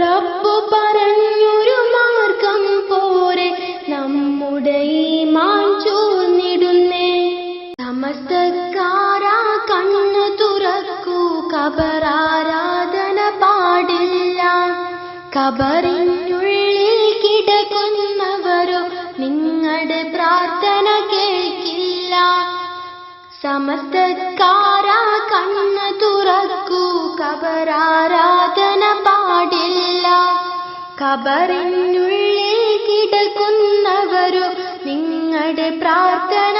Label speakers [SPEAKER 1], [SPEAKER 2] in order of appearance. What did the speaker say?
[SPEAKER 1] റബ്ബു പറഞ്ഞൊരു മാർഗം പോരെ നമ്മുടെ ഈമാൻ ചോർന്നിടുന്നേ. സമസ്തക്കാരാ കണ്ണു തുറക്കൂ കബറാരാധന പാടില്ല. കബറിനുള്ളിൽ കിടക്കുന്നവരോ നിങ്ങളുടെ പ്രാർത്ഥന കേൾക്കില്ല. സമസ്തക്കാരാ കണ്ണു തുറക്കൂ പാടില്ല കബറിനുള്ളിൽ കിടക്കുന്നവരോ നിങ്ങളുടെ പ്രാർത്ഥന